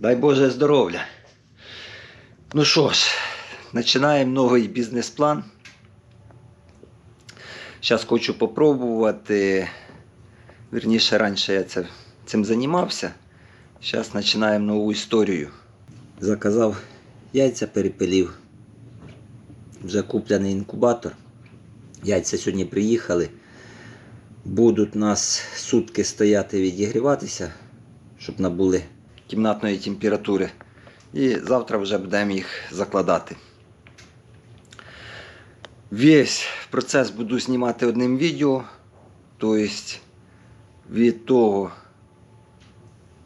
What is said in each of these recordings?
Дай Боже здоров'я. Ну що ж, починаємо новий бізнес-план. Зараз хочу попробувати. Вірніше, раніше я цим займався. Зараз починаємо нову історію. Заказав яйця перепилів. Вже куплений інкубатор. Яйця сьогодні приїхали. Будуть у нас сутки стояти відігріватися, щоб набули кімнатної температури. І завтра вже будемо їх закладати. Весь процес буду знімати одним відео. Тобто від того,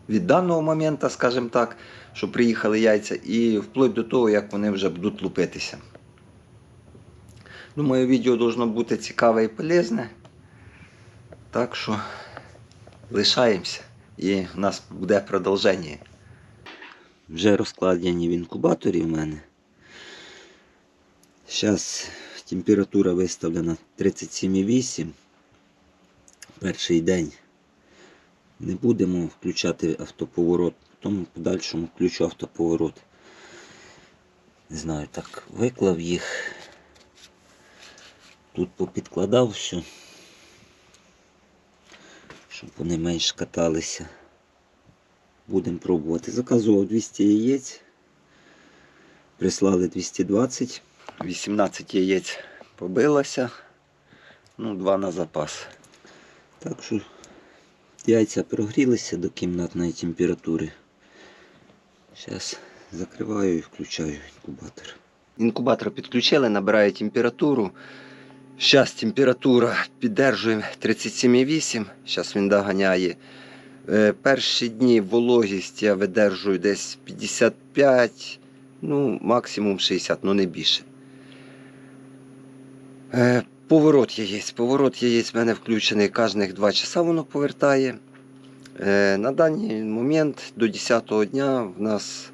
від даного моменту, скажімо так, що приїхали яйця, і вплоть до того, як вони вже будуть лупитися. Думаю, відео должно бути цікаве і полезне. Так що лишаємося і в нас буде продовження. Вже розкладені в інкубаторі в мене. Зараз температура виставлена 37,8. Перший день не будемо включати автоповорот, потім в подальшому включу автоповорот. Не знаю, так, виклав їх. Тут попідкладав все, щоб вони менш каталися. Будемо пробувати. Заказував 200 яєць. Прислали 220. 18 яєць побилося. Ну, два на запас. Так що яйця прогрілися до кімнатної температури. Зараз закриваю і включаю інкубатор. Інкубатор підключили, набирає температуру. Зараз температура піддержує 37,8. Зараз він доганяє. Е, Перші дні вологість я видержую десь 55, ну, максимум 60, ну не більше. Е, Поворот яєць. Поворот яєць в мене включений кожних 2 часа воно повертає. Е, На даний момент до 10-го дня в нас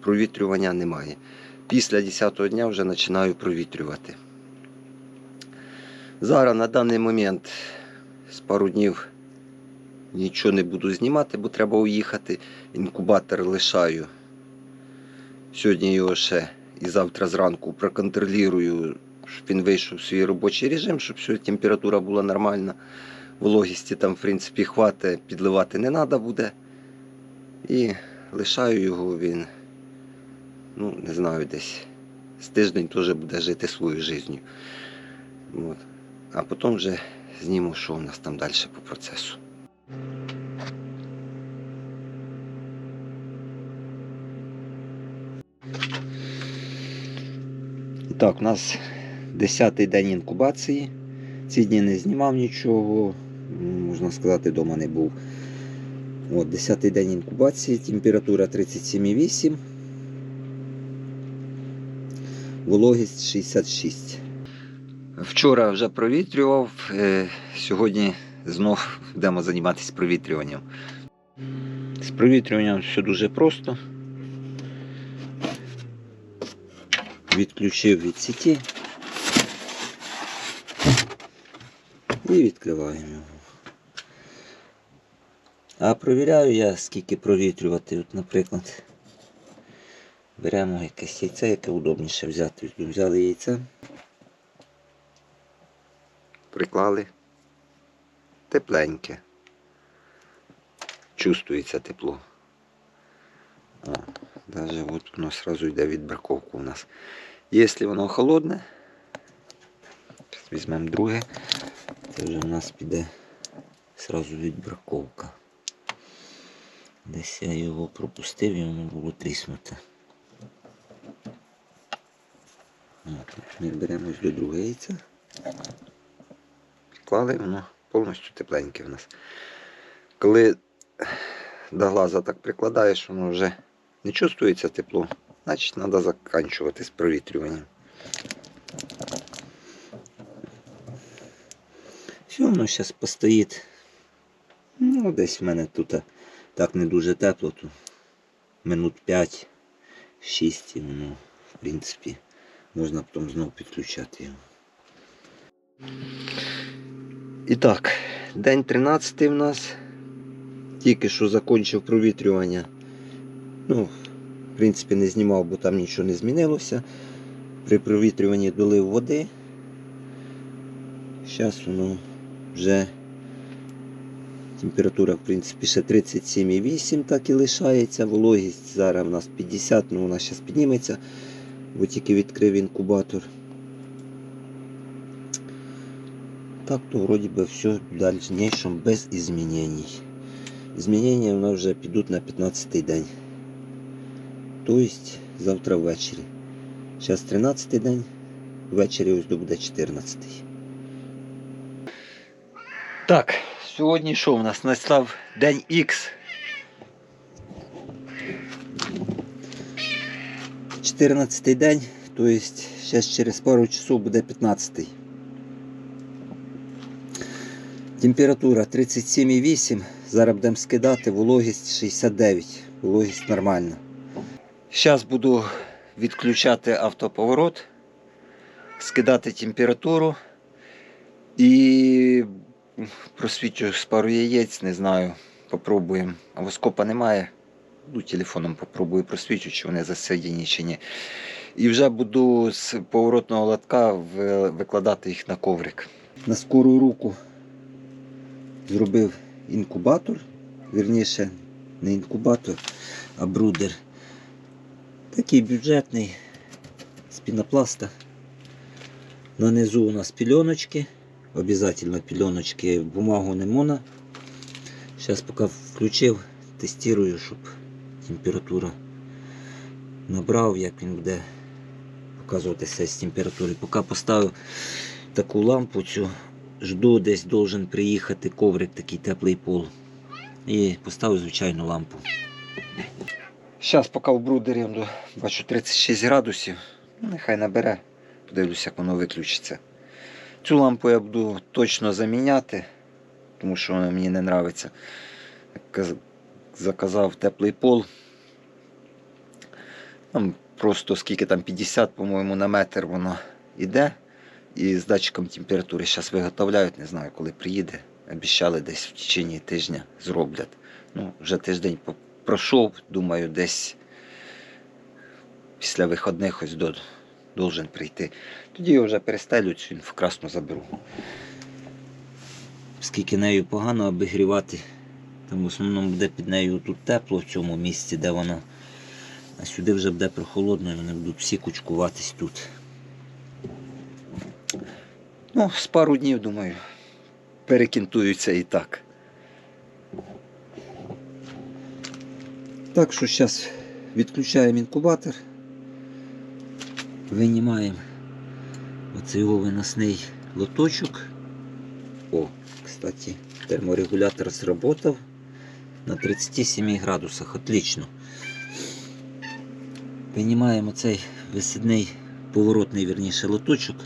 провітрювання немає. Після 10-го дня вже починаю провітрювати. Зараз на даний момент з пару днів нічого не буду знімати, бо треба уїхати. Інкубатор лишаю. Сьогодні його ще і завтра зранку проконтролюю, щоб він вийшов в свій робочий режим, щоб все, температура була нормальна. Вологісті там, в принципі, хватить, підливати не треба буде. І лишаю його він, ну, не знаю, десь з тиждень теж буде жити свою життя. От. А потім вже зніму, що у нас там далі по процесу. Так, у нас 10-й день інкубації. Ці дні не знімав нічого, можна сказати, вдома не був. От, 10-й день інкубації, температура 37,8. Вологість 66. Вчора вже провітрював, е, сьогодні знов будемо займатися провітрюванням. З провітрюванням все дуже просто. Відключив від сіті і відкриваємо його. А провіряю я, скільки провітрювати. От, наприклад, беремо якесь яйце, яке удобніше взяти. Взяли яйце. Приклали. Тепленьке. Чувствується тепло. О, даже от воно сразу йде відбраковка у нас. Якщо воно холодне, візьмемо друге, це вже у нас піде сразу відбраковка. Десь я його пропустив і воно було тріснуте. От, Ми беремо ось до другого яйця. Клали, воно повністю тепленьке в нас. Коли до глаза так прикладаєш, воно вже не чувствується тепло, значить треба закінчувати з провітрюванням. Все, воно зараз постоїть. Ну, десь в мене тут так не дуже тепло, то минут 5-6 і воно, в принципі, можна потім знову підключати його. І так, день 13 в нас. Тільки що закінчив провітрювання. Ну, в принципі, не знімав, бо там нічого не змінилося. При провітрюванні долив води. Зараз воно вже температура, в принципі, ще 37,8 так і лишається. Вологість зараз в нас 50, ну вона зараз підніметься, бо тільки відкрив інкубатор. Так, то вроді би все в дальнейшем без изменений. Змінення у нас вже підуть на 15 день. Тобто завтра ввечері. Зараз 13 день, ввечері ось до буде 14. Так, сьогодні що у нас? Настав день Х. 14 день, тобто зараз через пару часов буде 15. Температура 37,8. Зараз будемо скидати, вологість 69. Вологість нормальна. Зараз буду відключати автоповорот, скидати температуру і просвічу з пару яєць, не знаю. Попробуємо. А воскопа немає. Ну, телефоном попробую просвічу, чи вони засидені чи ні. І вже буду з поворотного лотка викладати їх на коврик. На скору руку зробив інкубатор. Вірніше, не інкубатор, а брудер. Такий бюджетний з пінопласта. На низу у нас пільоночки. Обязательно пільоночки, бумагу не можна. Зараз поки включив, тестую, щоб температура набрав, як він буде показуватися з температури. Поки поставив таку лампу цю, жду, десь должен приїхати коврик, такий теплий пол. І поставив звичайну лампу. Зараз поки в брудері ну, бачу 36 градусів. Ну, нехай набере. Подивлюся, як воно виключиться. Цю лампу я буду точно заміняти, тому що вона мені не подобається. Заказав теплий пол. Там просто скільки там 50, по-моєму, на метр воно йде. І з датчиком температури зараз виготовляють, не знаю, коли приїде. Обіцяли десь в течение тижня зроблять. Ну, вже тиждень пройшов, думаю, десь після виходних ось до, должен прийти. Тоді я вже перестелю цю в красну заберу. Скільки нею погано обігрівати, там в основному буде під нею тут тепло в цьому місці, де вона. А сюди вже буде прохолодно і вони будуть всі кучкуватись тут. Ну, з пару днів, думаю, перекінтуються і так. Так що зараз відключаємо інкубатор, винімаємо оцей його виносний лоточок. О, кстати, терморегулятор сработав на 37 градусах. Отлично. Винімаємо цей висідний поворотний вірніше лоточок.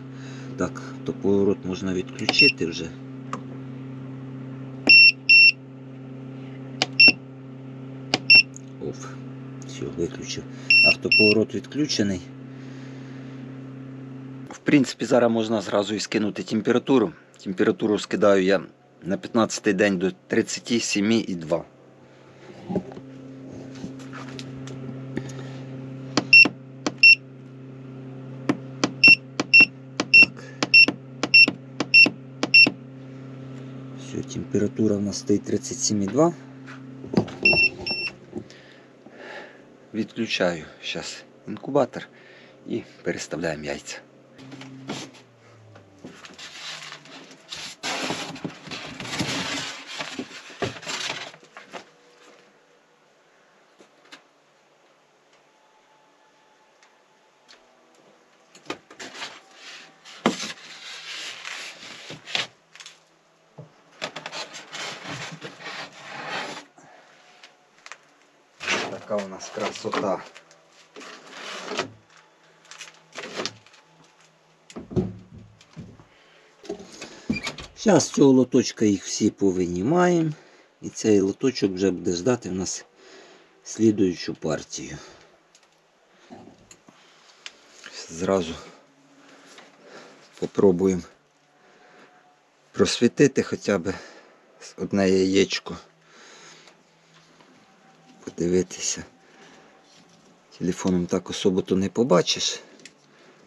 Так, то поворот можна відключити вже. Оф, все, виключив. Автоповорот відключений. В принципі, зараз можна зразу і скинути температуру. Температуру скидаю я на 15 день до 37,2. Так. Все, температура у нас стоїть 37,2. Відключаю зараз інкубатор і переставляємо яйця. Така у нас красота. Зараз цього лоточка їх всі повинімаємо. І цей лоточок вже буде ждати в нас слідуючу партію. Зразу попробуємо просвітити хоча б одне яєчко. Подивитися. Телефоном так особо то не побачиш.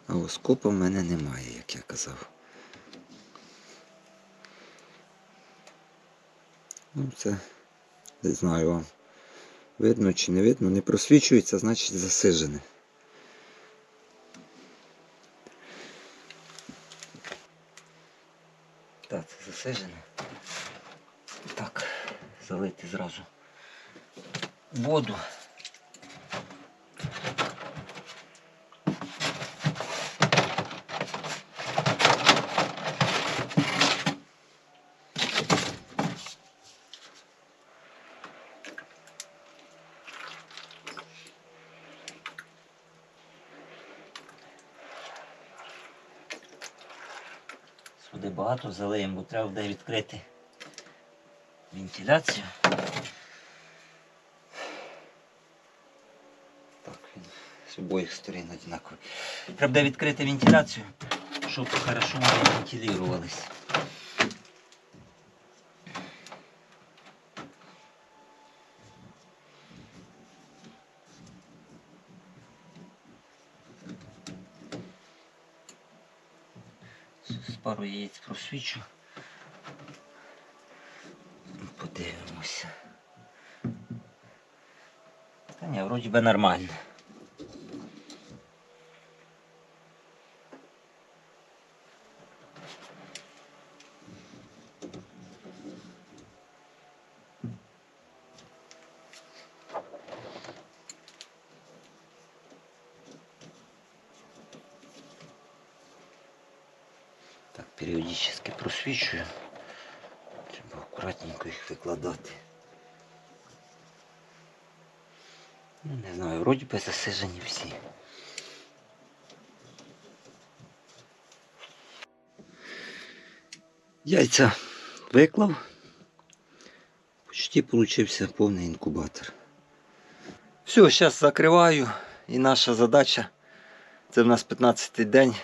А оскопа в мене немає, як я казав. Ну, це не знаю вам. Видно чи не видно, не просвічується, значить засижене. Так, це засижене. Так, залити зразу воду. Сюди багато залиємо, бо треба буде відкрити вентиляцію. Так, він з обох сторін однаковий. Треба відкрити вентиляцію, щоб хорошо. З пару яєць просвічу. Подивимося. Та ні, вроді би нормально. Періодично просвічую. Треба акуратненько їх викладати. Ну, не знаю, вроді би засижені всі. Яйця виклав. Почти получився повний інкубатор. Все, зараз закриваю. І наша задача це в нас 15 день.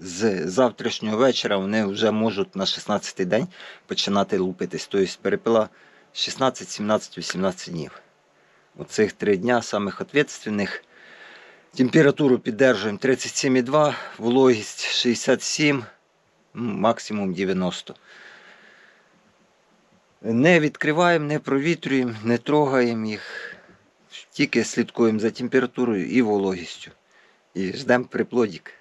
З завтрашнього вечора вони вже можуть на 16 день починати лупитись. Тобто перепила 16, 17, 18 днів. Оцих три дня самих відповідальних. Температуру піддержуємо 37,2, вологість 67, ну, максимум 90. Не відкриваємо, не провітрюємо, не трогаємо їх. Тільки слідкуємо за температурою і вологістю. І ждемо приплодик.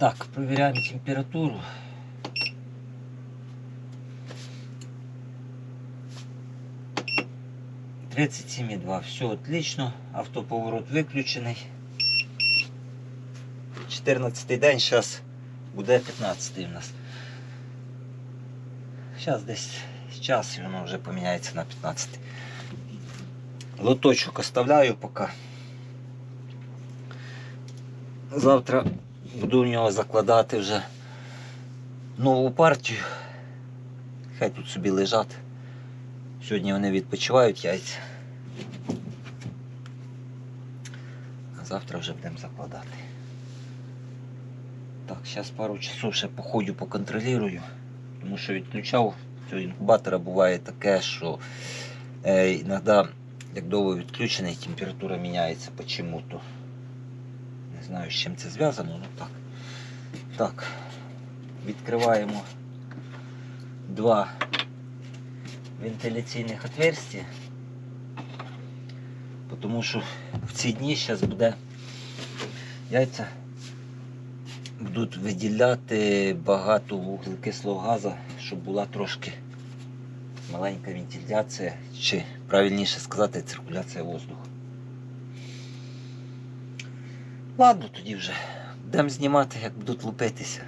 Так, проверяем температуру. Тридцать семь и два. Все отлично. Автоповорот виключений. 14 день, зараз буде 15 у нас. Зараз десь час і воно вже поміняється на 15. Лоточок оставляю поки. Завтра буду в нього закладати вже нову партію. Хай тут собі лежать. Сьогодні вони відпочивають яйця. А завтра вже будемо закладати. Так, зараз пару часов ще походю поконтролюю, тому що відключав цього інкубатора буває таке, що е, іноді, як довго відключений, температура міняється почему-то. Не знаю, з чим це зв'язано, ну так. Так, відкриваємо два вентиляційних отверстия, тому що в ці дні зараз буде яйця будуть виділяти багато вуглекислого газу, щоб була трошки маленька вентиляція, чи правильніше сказати, циркуляція воздуху. Ладно, тоді вже будемо знімати, як будуть лупитися.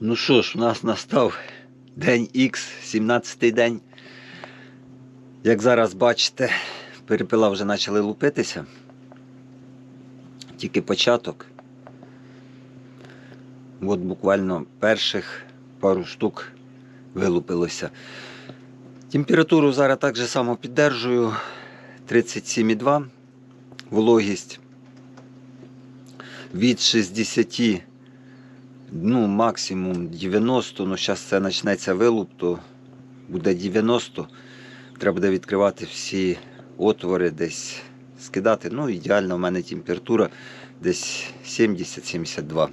Ну що ж, у нас настав день Х, 17-й день. Як зараз бачите, перепила вже почали лупитися. Тільки початок. От буквально перших пару штук вилупилося. Температуру зараз так же само піддержую 37,2. Вологість від 60, ну, максимум 90. Ну, зараз це почнеться вилуп, то буде 90. Треба буде відкривати всі отвори, десь скидати. Ну, ідеально, в мене температура десь 70-72.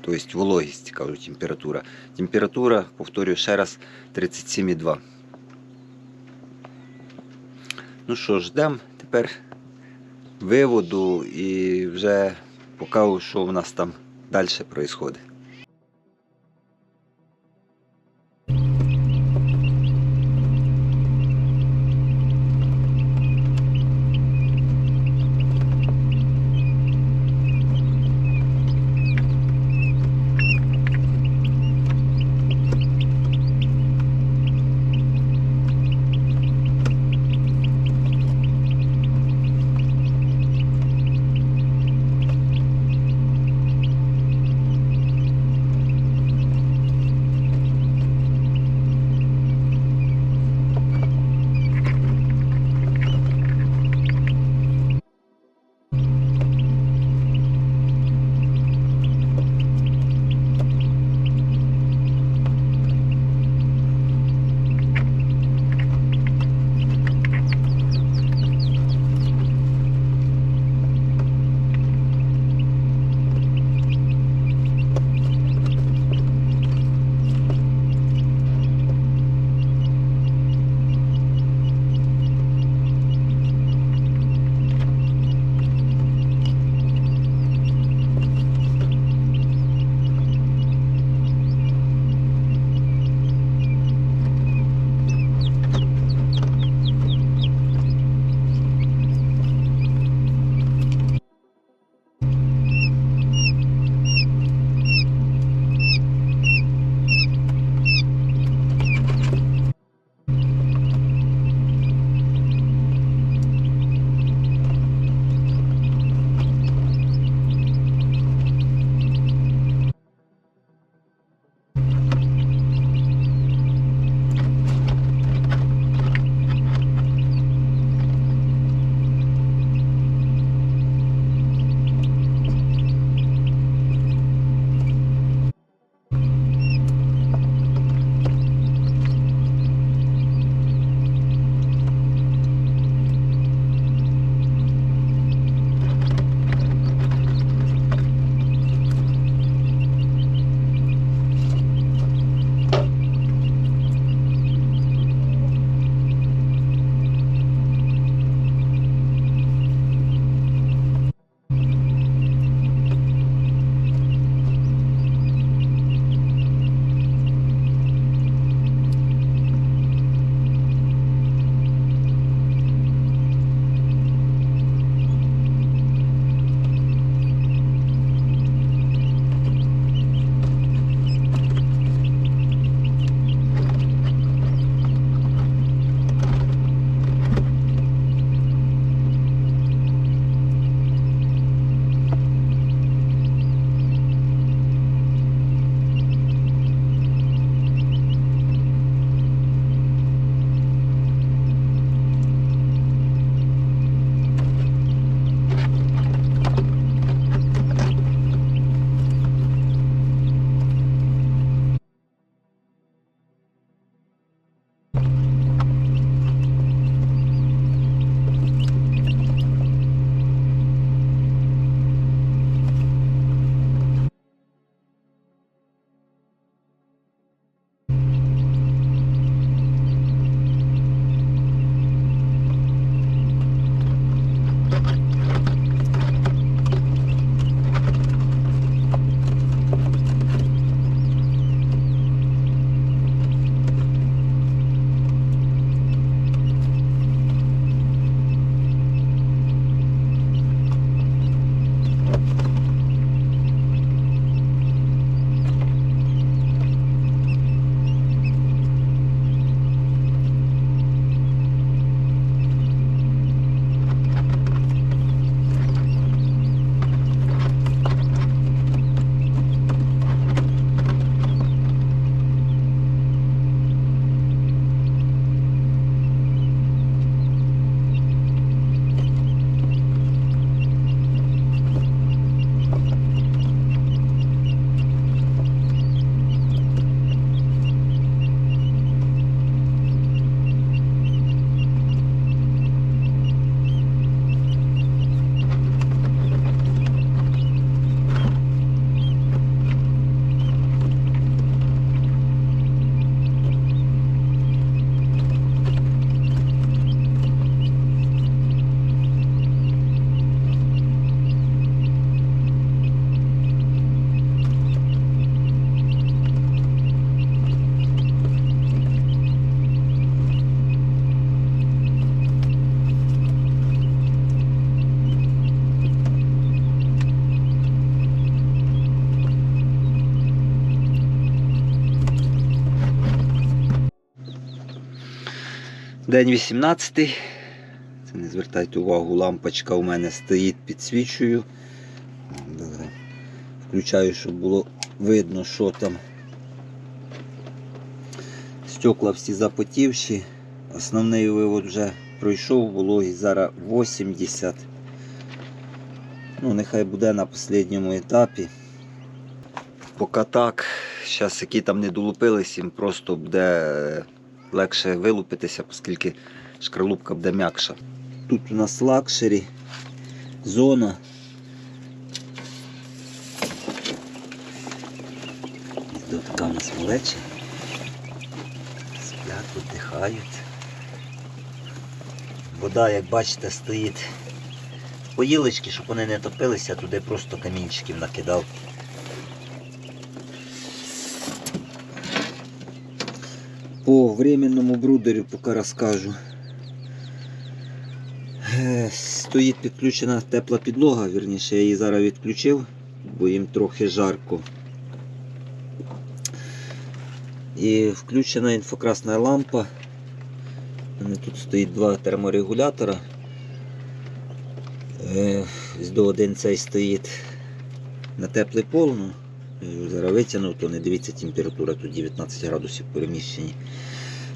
Тобто вологість, кажу, температура. Температура, повторюю ще раз, 37,2. Ну що, ждемо тепер виводу і вже покажу, що в нас там далі відбувається. День 18. Це не звертайте увагу, лампочка у мене стоїть, підсвічую. Включаю, щоб було видно, що там. Стекла всі запотівші. Основний вивод вже пройшов, вологість зараз 80. Ну, нехай буде на останньому етапі. Поки так, зараз які там не долупились, їм просто буде легше вилупитися, оскільки шкарлупка буде м'якша. Тут у нас лакшері, зона. До така у нас малеча. Сплять, віддихають. Вода, як бачите, стоїть поїлочки, щоб вони не топилися, туди просто камінчиків накидав. По временному брудерю поки розкажу. Е, Стоїть підключена тепла підлога, вірніше, я її зараз відключив, бо їм трохи жарко. І включена інфокрасна лампа. Тут стоїть два терморегулятора. Е, до один цей стоїть на теплий пол. Його зараз витягнув, то не дивіться, температура тут 19 градусів в переміщенні.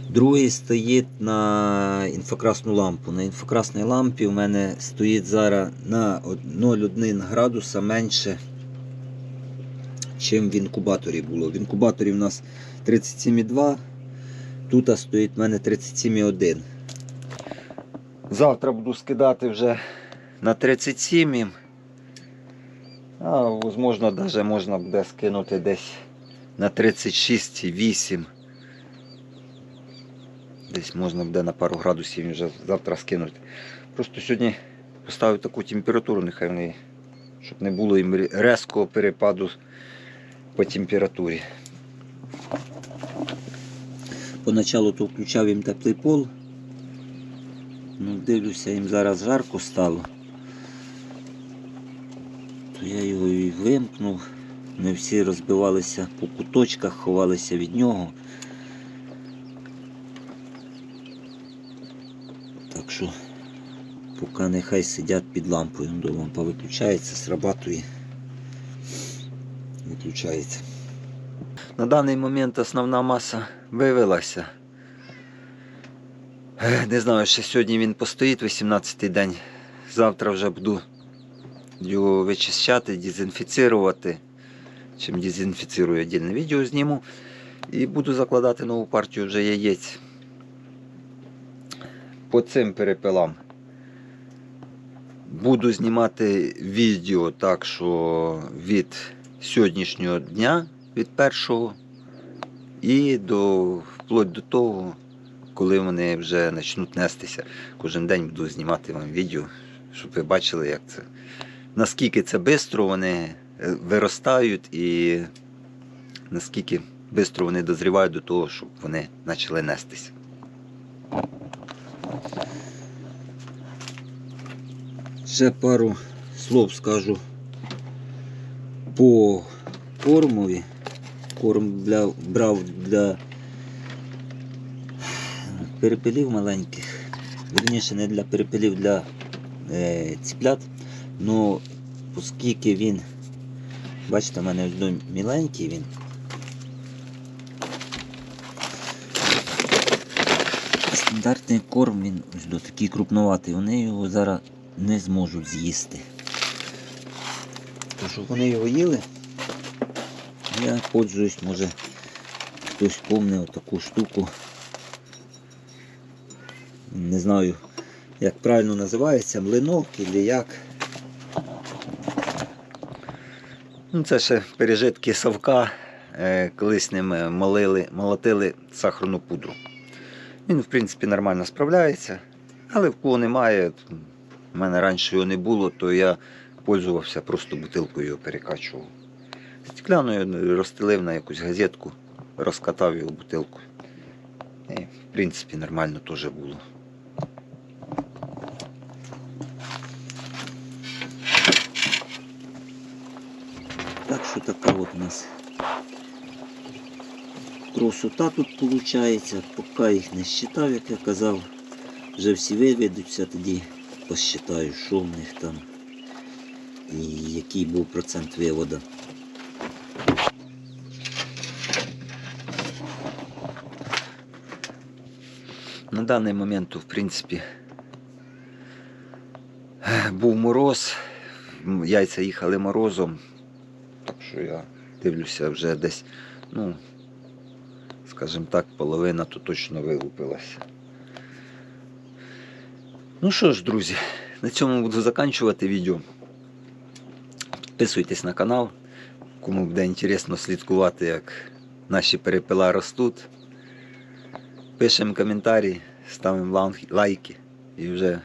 Другий стоїть на інфокрасну лампу. На інфокрасній лампі у мене стоїть зараз на 0,1 градуса менше, чим в інкубаторі було. В інкубаторі у нас 37,2, тут стоїть в мене 37,1. Завтра буду скидати вже на 37. А, можливо, навіть можна буде скинути десь на 36,8. Десь можна буде на пару градусів вже завтра скинути. Просто сьогодні поставив таку температуру, нехай вони, щоб не було їм резкого перепаду по температурі. Поначалу то включав їм теплий пол. Ну, дивлюся, їм зараз жарко стало. Я його і вимкнув. Ми всі розбивалися по куточках, ховалися від нього. Так що поки нехай сидять під лампою. До лампа виключається, срабатує. Виключається. На даний момент основна маса вивелася. Не знаю, ще сьогодні він постоїть 18-й день. Завтра вже буду його вичищати, дезінфіцірувати. Чим дезінфіцирую віддільне відео зніму. І буду закладати нову партію вже яєць по цим перепилам. Буду знімати відео так, що від сьогоднішнього дня, від першого, і до, вплоть до того, коли вони вже почнуть нестися. Кожен день буду знімати вам відео, щоб ви бачили, як це, наскільки це швидко вони е, виростають і наскільки швидко вони дозрівають до того, щоб вони почали нестися. Ще пару слов скажу по кормові. Корм для, брав для перепелів маленьких. Вірніше не для перепелів, для е, ціплят. Ну, оскільки він, бачите, в мене ось міленький він. Стандартний корм він ось такий крупноватий. Вони його зараз не зможуть з'їсти. То, щоб вони його їли, я пользуюсь, може хтось помне отаку штуку. Не знаю, як правильно називається, млинок або як. Ну, це ще пережитки совка, е, колись ним е, молили, молотили сахарну пудру. Він, в принципі, нормально справляється, але в кого немає, у мене раніше його не було, то я пользувався просто бутилкою його перекачував. Стекляною розстелив на якусь газетку, розкатав його бутилку. І, в принципі, нормально теж було. Так що така от у нас красота тут виходить. Поки їх не считав, як я казав, Вже всі виведуться, тоді посчитаю, що в них там і який був процент виводу. На даний момент, в принципі, був мороз, яйця їхали морозом, що я дивлюся вже десь, ну, скажімо так, половина то точно вилупилася. Ну що ж, друзі, на цьому буду закінчувати відео. Підписуйтесь на канал, кому буде інтересно слідкувати, як наші перепила ростуть. Пишемо коментарі, ставимо лайки і вже